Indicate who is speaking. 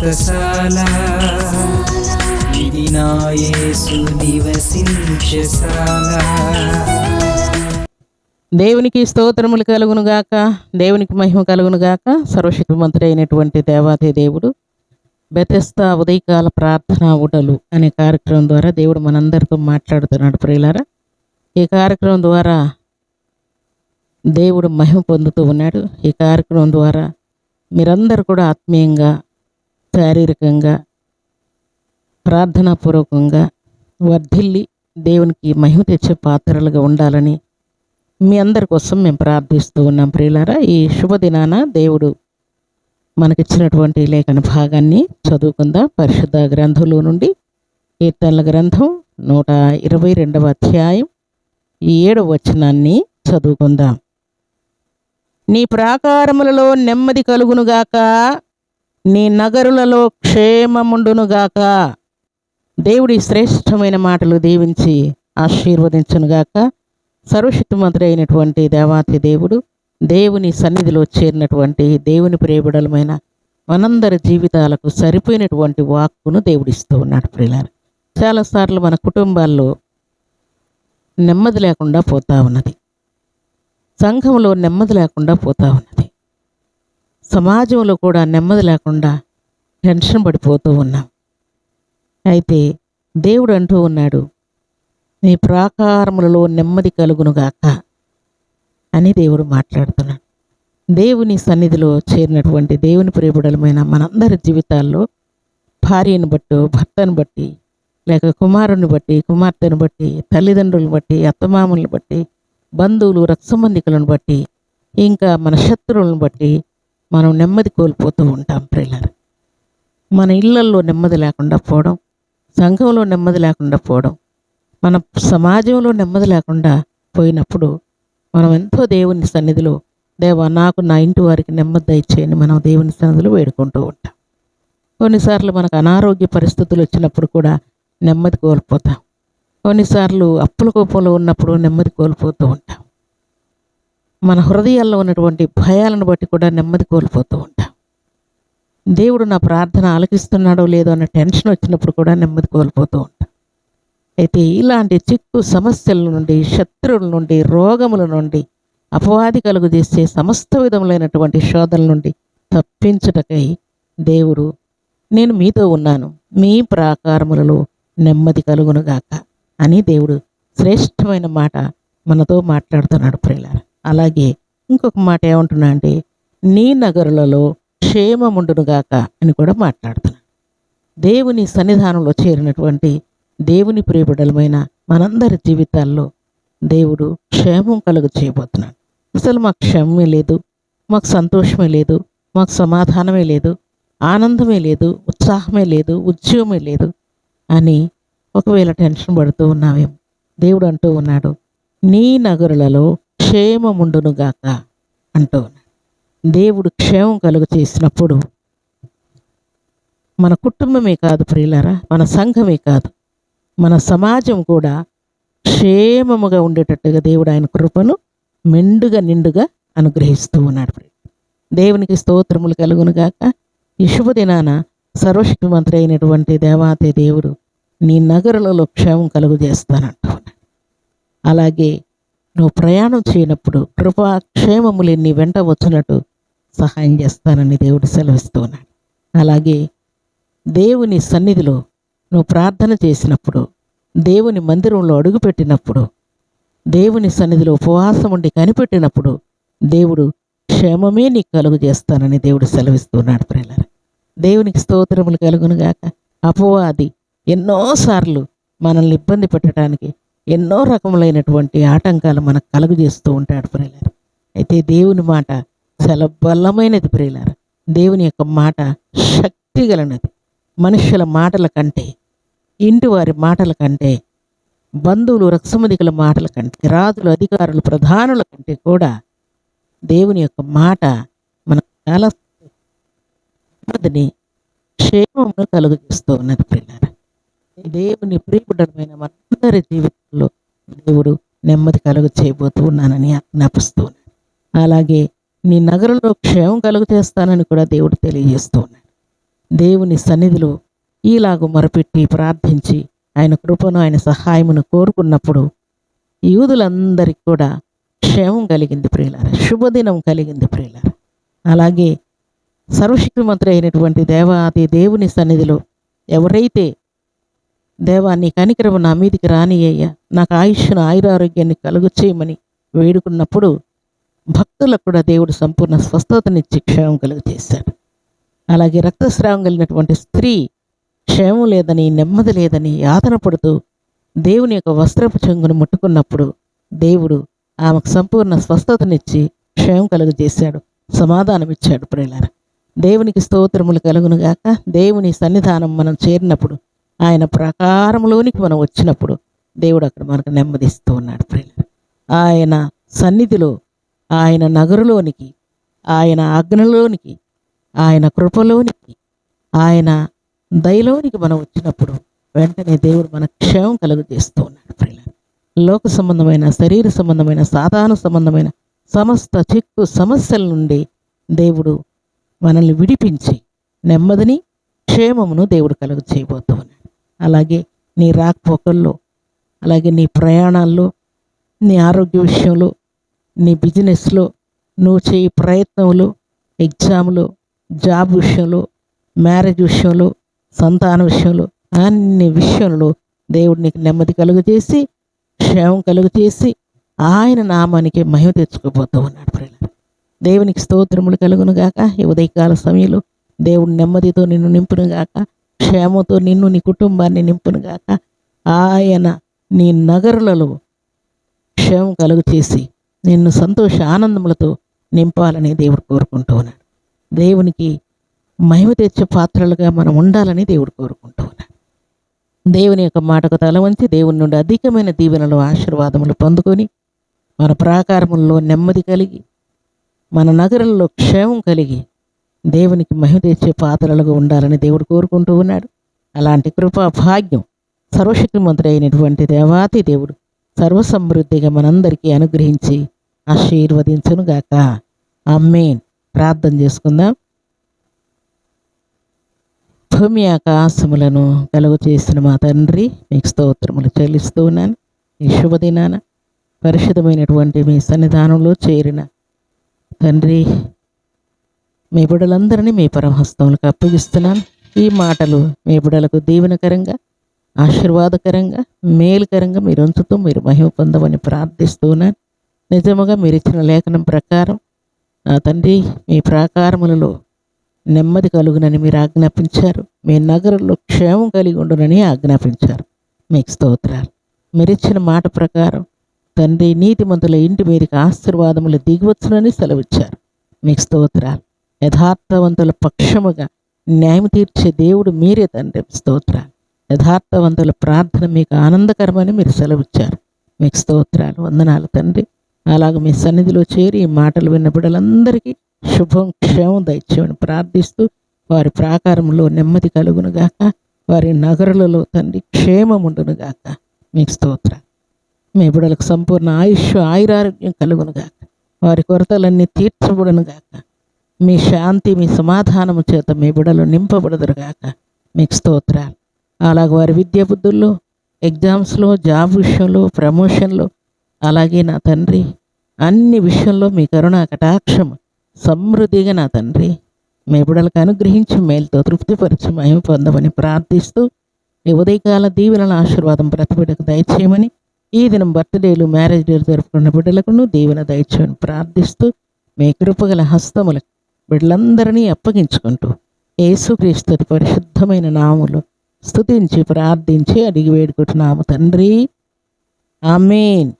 Speaker 1: వ్రతశాల ఇది నివసించశాల
Speaker 2: దేవునికి స్తోత్రములు కలుగును గాక. దేవునికి మహిమ కలుగును గాక. సర్వశక్తిమంతుడైనటువంటి దేవాది దేవుడు బెతెస్తా ఉదయకాల ప్రార్థన ఉడలు అనే కార్యక్రమం ద్వారా దేవుడు మనందరితో మాట్లాడుతున్నాడు ప్రియులారా. ఈ కార్యక్రమం ద్వారా దేవుడు మహిమ పొందుతూ ఉన్నాడు. ఈ కార్యక్రమం ద్వారా మీరందరూ కూడా ఆత్మీయంగా శారీరకంగా ప్రార్థనాపూర్వకంగా వర్ధిల్లి దేవునికి మహిమ తెచ్చే పాత్రలుగా ఉండాలని మీ అందరి కోసం మేము ప్రార్థిస్తూ ఉన్నాం. ప్రియులారా ఈ శుభదినాన దేవుడు మనకిచ్చినటువంటి లేఖన భాగాన్ని చదువుకుందాం. పరిశుద్ధ గ్రంథంలో నుండి కీర్తనల గ్రంథం నూట ఇరవై రెండవ అధ్యాయం ఈ ఏడవ వచనాన్ని చదువుకుందాం. నీ ప్రాకారములలో నెమ్మది కలుగునుగాక నీ నగరులలో క్షేమముండునుగాక. దేవుడి శ్రేష్టమైన మాటలు దీవించి ఆశీర్వదించునుగాక. సర్వశక్తిమంతుడైనటువంటి దేవాతి దేవుడు దేవుని సన్నిధిలో చేరినటువంటి దేవుని ప్రియబిడలమైన మనందరి జీవితాలకు సరిపోయినటువంటి వాక్కును దేవుడిస్తూ ఉన్నాడు ప్రియులారు. చాలాసార్లు మన కుటుంబాల్లో నెమ్మది లేకుండా పోతా ఉన్నది. సంఘంలో నెమ్మది లేకుండా పోతా ఉన్నది. సమాజంలో కూడా నెమ్మది లేకుండా టెన్షన్ పడిపోతూ ఉన్నాం. అయితే దేవుడు అంటూ ఉన్నాడు నీ ప్రాకారములలో నెమ్మది కలుగునుగాక అని దేవుడు మాట్లాడుతున్నాడు. దేవుని సన్నిధిలో చేరినటువంటి దేవుని ప్రియబుడలమైన మనందరి జీవితాల్లో భార్యను బట్టి భర్తను బట్టి లేక కుమారుని బట్టి కుమార్తెను బట్టి తల్లిదండ్రులను బట్టి అత్తమామలను బట్టి బంధువులు రక్తసంబంధికులను బట్టి ఇంకా మన శత్రువులను బట్టి మనం నెమ్మది కోల్పోతూ ఉంటాం ప్రిల్లర్ మన ఇళ్ళల్లో నెమ్మది లేకుండా పోవడం సంఘంలో నెమ్మది లేకుండా పోవడం మన సమాజంలో నెమ్మది లేకుండా పోయినప్పుడు మనం ఎంతో దేవుని సన్నిధిలో దేవా నాకు నా ఇంటి వారికి నెమ్మది దయచేయని మనం దేవుని సన్నిధిలో వేడుకుంటూ ఉంటాం. కొన్నిసార్లు మనకు అనారోగ్య పరిస్థితులు వచ్చినప్పుడు కూడా నెమ్మది కోల్పోతాం. కొన్నిసార్లు అప్పుల కోపంలో ఉన్నప్పుడు నెమ్మది కోల్పోతూ ఉంటాం. మన హృదయాల్లో ఉన్నటువంటి భయాలను బట్టి కూడా నెమ్మది కోల్పోతూ ఉంటాం. దేవుడు నా ప్రార్థన ఆలకిస్తున్నాడో లేదో అన్న టెన్షన్ వచ్చినప్పుడు కూడా నెమ్మది కోల్పోతూ ఉంటాం. అయితే ఇలాంటి చిక్కు సమస్యల నుండి శత్రువుల నుండి రోగముల నుండి అపవాది కలుగు చేసే సమస్త విధములైనటువంటి శోధనల నుండి తప్పించుటకై దేవుడు నేను మీతో ఉన్నాను. మీ ప్రాకారములలో నెమ్మది కలుగునుగాక అని దేవుడు శ్రేష్టమైన మాట మనతో మాట్లాడుతున్నాడు ప్రియులారా. అలాగే ఇంకొక మాట ఏమంటున్నా అంటే నీ నగరులలో క్షేమముండునుగాక అని కూడా మాట్లాడుతున్నాడు దేవుని సన్నిధానంలో చేరినటువంటి దేవుని ప్రియబిడలమైన మనందరి జీవితాల్లో దేవుడు క్షేమం కలుగు చేయబోతున్నాడు. అసలు మాకు క్షేమమే లేదు మాకు సంతోషమే లేదు మాకు సమాధానమే లేదు ఆనందమే లేదు ఉత్సాహమే లేదు ఉద్యోగమే లేదు అని ఒకవేళ టెన్షన్ పడుతూ ఉన్నావేమో దేవుడు అంటూ ఉన్నాడు నీ నగరులలో క్షేమముండునుగాక అంటూ దేవుడు క్షేమం కలుగు చేసినప్పుడు మన కుటుంబమే కాదు ప్రియులరా మన సంఘమే కాదు మన సమాజం కూడా క్షేమముగా ఉండేటట్టుగా దేవుడు ఆయన కృపను మెండుగా నిండుగా అనుగ్రహిస్తూ ఉన్నాడు దేవునికి స్తోత్రములు కలుగునుగాక. ఈ శుభదినాన సర్వశక్తిమంతుడు అయినటువంటి దేవాతే దేవుడు నీ నగరులలో క్షేమం కలుగు చేస్తానంటూ అలాగే నువ్వు ప్రయాణం చేయనప్పుడు కృపా క్షేమములు నీ వెంట వచ్చినట్టు సహాయం చేస్తానని దేవుడు సెలవిస్తూ ఉన్నాడు. అలాగే దేవుని సన్నిధిలో నువ్వు ప్రార్థన చేసినప్పుడు దేవుని మందిరంలో అడుగుపెట్టినప్పుడు దేవుని సన్నిధిలో ఉపవాసం ఉండి కనిపెట్టినప్పుడు దేవుడు క్షేమమే నీకు కలుగు చేస్తానని దేవుడు సెలవిస్తున్నాడు ప్రేలర దేవునికి స్తోత్రములు కలుగునుగాక. అపవాది ఎన్నోసార్లు మనల్ని ఇబ్బంది పెట్టడానికి ఎన్నో రకములైనటువంటి ఆటంకాలు మనకు కలుగు చేస్తూ ఉంటాడు ప్రియులారు. అయితే దేవుని మాట చాలా బలమైనది ప్రియులారు. దేవుని యొక్క మాట శక్తి గలనది. మనుషుల మాటల కంటే ఇంటి వారి మాటల కంటే బంధువులు రక్సమధికుల మాటల కంటే రాజులు అధికారులు ప్రధానుల కంటే కూడా దేవుని యొక్క మాట మనకు చాలా నెమ్మదిని క్షేమమును కలుగు చేస్తూ ఉన్నది పిల్లలు దేవుని ప్రియబుడమైన మనందరి జీవితం దేవుడు నెమ్మది కలుగు చేయబోతూ ఉన్నానని జ్ఞాపిస్తూ అలాగే నీ నగరంలో క్షేమం కలుగు చేస్తానని కూడా దేవుడు తెలియజేస్తూ ఉన్నాడు. దేవుని సన్నిధిలో ఈలాగు మొరపెట్టి ప్రార్థించి ఆయన కృపను ఆయన సహాయమును కోరుకున్నప్పుడు యూదులందరికీ కూడా క్షేమం కలిగింది ప్రియులార. శుభదినం కలిగింది ప్రియులార. అలాగే సర్వశక్తిమంత్రి అయినటువంటి దేవాది దేవుని సన్నిధిలో ఎవరైతే దేవా నీ కనికరము నా మీదికి రానియ్యా నాకు ఆయుష్ను ఆయురారోగ్యాన్ని కలుగు చేయమని వేడుకున్నప్పుడు భక్తులకు కూడా దేవుడు సంపూర్ణ స్వస్థతనిచ్చి క్షేమం కలుగు చేశాడు అలాగే రక్తస్రావం కలిగినటువంటి స్త్రీ క్షేమం లేదని నెమ్మది లేదని యాతన పడుతూ దేవుని యొక్క వస్త్రపు చెంగును ముట్టుకున్నప్పుడు దేవుడు ఆమెకు సంపూర్ణ స్వస్థతనిచ్చి క్షేమం కలుగు చేశాడు సమాధానం ఇచ్చాడు దేవునికి స్తోత్రములు కలుగునుగాక దేవుని సన్నిధానం మనం చేరినప్పుడు ఆయన ప్రకారంలోనికి మనం వచ్చినప్పుడు దేవుడు అక్కడ మనకు నెమ్మదిస్తూ ఉన్నాడు ప్రియులార ఆయన సన్నిధిలో ఆయన నగరులోనికి ఆయన ఆజ్ఞలోనికి ఆయన కృపలోనికి ఆయన దయలోనికి మనం వచ్చినప్పుడు వెంటనే దేవుడు మన క్షేమం కలుగు చేస్తూ ఉన్నాడు ప్రియులారా. లోక సంబంధమైన శరీర సంబంధమైన సాధారణ సంబంధమైన సమస్త చిక్కు సమస్యల నుండి దేవుడు మనల్ని విడిపించి నెమ్మదిని క్షేమమును దేవుడు కలుగు చేయబోతూ ఉన్నాడు అలాగే నీ రాకపోకల్లో అలాగే నీ ప్రయాణాల్లో నీ ఆరోగ్య విషయంలో నీ బిజినెస్లో నువ్వు చేయి ప్రయత్నంలో ఎగ్జామ్లో జాబ్ విషయంలో మ్యారేజ్ విషయంలో సంతాన విషయంలో అన్ని విషయంలో దేవుడు నీకు నెమ్మది కలుగజేసి క్షేమం కలుగజేసి ఆయన నామానికి మహిమ తెచ్చుకోబోతూ ఉన్నాడు ప్రేమ దేవునికి స్తోత్రములు కలుగును గాక. ఈ ఉదయకాల సమయంలో దేవుడు నెమ్మదితో నిన్ను నింపును గాక. క్షేమంతో నిన్ను నీ కుటుంబాన్ని నింపును గాక. ఆయన నీ నగరులలో క్షేమం కలుగు చేసి నిన్ను సంతోష ఆనందములతో నింపాలని దేవుడు కోరుకుంటూ ఉన్నాడు. దేవునికి మహిమ తెచ్చే పాత్రలుగా మనం ఉండాలని దేవుడు కోరుకుంటూ ఉన్నాడు. దేవుని యొక్క మాటకు తల వంచి దేవుని నుండి అధికమైన దీవెనలు ఆశీర్వాదములు పొందుకొని మన ప్రాకారముల్లో నెమ్మది కలిగి మన నగరంలో క్షేమం కలిగి దేవునికి మహిమ తెచ్చే పాత్రలుగా ఉండాలని దేవుడు కోరుకుంటూ ఉన్నాడు. అలాంటి కృపా భాగ్యం సర్వశక్తిమంతుడు అయినటువంటి దేవాతి దేవుడు సర్వసమృద్ధిగా మనందరికీ అనుగ్రహించి ఆశీర్వదించునుగాక అమ్మేన్ ప్రార్థన చేసుకుందాం. భూమి ఆకాశములను కలుగు చేసిన మా తండ్రి మీకు స్తోత్రములు చెల్లిస్తూ ఉన్నాను. ఈ శుభదినాన పరిశుద్ధమైనటువంటి మీ సన్నిధానంలో చేరిన తండ్రి మీ బిడ్డలందరినీ మీ పరమహస్తములకు అప్పగిస్తున్నాను. ఈ మాటలు మీ బిడలకు దీవెనకరంగా ఆశీర్వాదకరంగా మేలుకరంగా మీరు ఉంచుతూ మీరు మహిమ పొందమని ప్రార్థిస్తున్నాను. నిజముగా మీరు ఇచ్చిన లేఖనం ప్రకారం నా తండ్రి మీ ప్రాకారములలో నెమ్మది కలుగునని మీరు ఆజ్ఞాపించారు. మీ నగరంలో క్షేమం కలిగి ఉండునని ఆజ్ఞాపించారు. మీకు స్తోత్రాలు. మీరిచ్చిన మాట ప్రకారం తండ్రి నీతిమంతుల ఇంటి మీదకి ఆశీర్వాదములు దిగివచ్చునని సెలవిచ్చారు. మీకు స్తోత్రాలు. యథార్థవంతుల పక్షముగా న్యాయం తీర్చే దేవుడు మీరే తండ్రి. స్తోత్రాలు. యథార్థవంతుల ప్రార్థన మీకు ఆనందకరమని మీరు సెలవిచ్చారు. మీకు స్తోత్రాలు వందనాలు తండ్రి. అలాగ మీ సన్నిధిలో చేరి ఈ మాటలు విన్న బిడ్డలందరికీ శుభం క్షేమం దయచేయమని ప్రార్థిస్తూ వారి ప్రాకారంలో నెమ్మది కలుగునుగాక వారి నగరులలో తండ్రి క్షేమం ఉండునుగాక మీకు స్తోత్ర మీ బిడలకు సంపూర్ణ ఆయుష్ ఆయురారోగ్యం కలుగునుగాక వారి కొరతలన్నీ తీర్చబడునుగాక మీ శాంతి మీ సమాధానము చేత మీ బిడలు నింపబడదురుగాక మీకు స్తోత్రాలు. అలాగే వారి విద్యా బుద్ధుల్లో ఎగ్జామ్స్లో జాబ్ విషయంలో ప్రమోషన్లో అలాగే నా తండ్రి అన్ని విషయంలో మీ కరుణ కటాక్షం సమృద్ధిగా నా తండ్రి మీ బిడ్డలకు అనుగ్రహించి మేలుతో తృప్తిపరిచి మహిమ పొందమని ప్రార్థిస్తూ ఈ ఉదయకాల దీవెనల ఆశీర్వాదం ప్రతి బిడ్డకు దయచేయమని ఈ దినం బర్త్డేలు మ్యారేజ్ డేలు జరుపుకున్న బిడ్డలకును దీవెన దయచేయమని ప్రార్థిస్తూ మీ కృపగల హస్తములకు బిడ్డలందరినీ అప్పగించుకుంటూ యేసుక్రీస్తు పరిశుద్ధమైన నాములు స్తుతించి ప్రార్థించి అడిగి వేడుకుంటున్నాము తండ్రి. ఆమెన్.